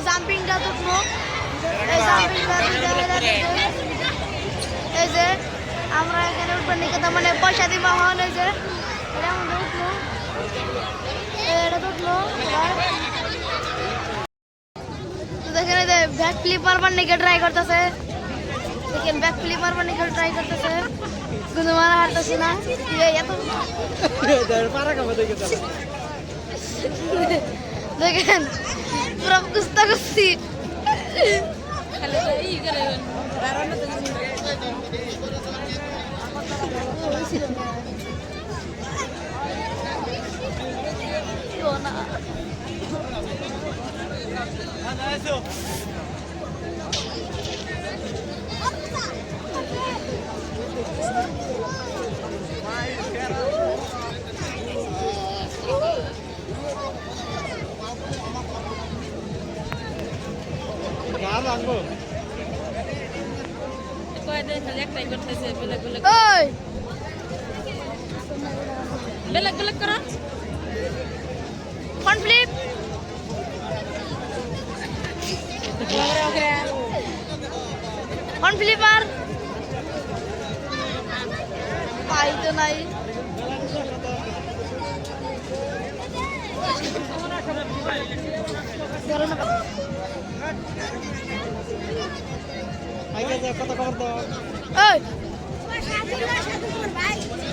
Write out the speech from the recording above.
এই জাম্পিংটা উঠবো এই জাম্পিংটা এই যে আমরা এখানে উঠবো নিকেতা মানে পয়সা দিব হন এই যে। এটা এটা তো উঠল এবার। তো দেখেন এই যে ব্যাক ফ্লিপ মারবার নিকে ট্রাই করতেছে। দেখেন ব্যাক ফ্লিপ মারবার নিকে ট্রাই করতেছে। কিন্তু মারা হারতেছি না। এই এত দেখেন Gusti. Kalau saya juga বেলেগ বেলেগ করা ফ্রন্ট ফ্লিপ। ফ্রন্ট ফ্লিপ আর পাই তো নাই। ধরো না। কত খবর দাও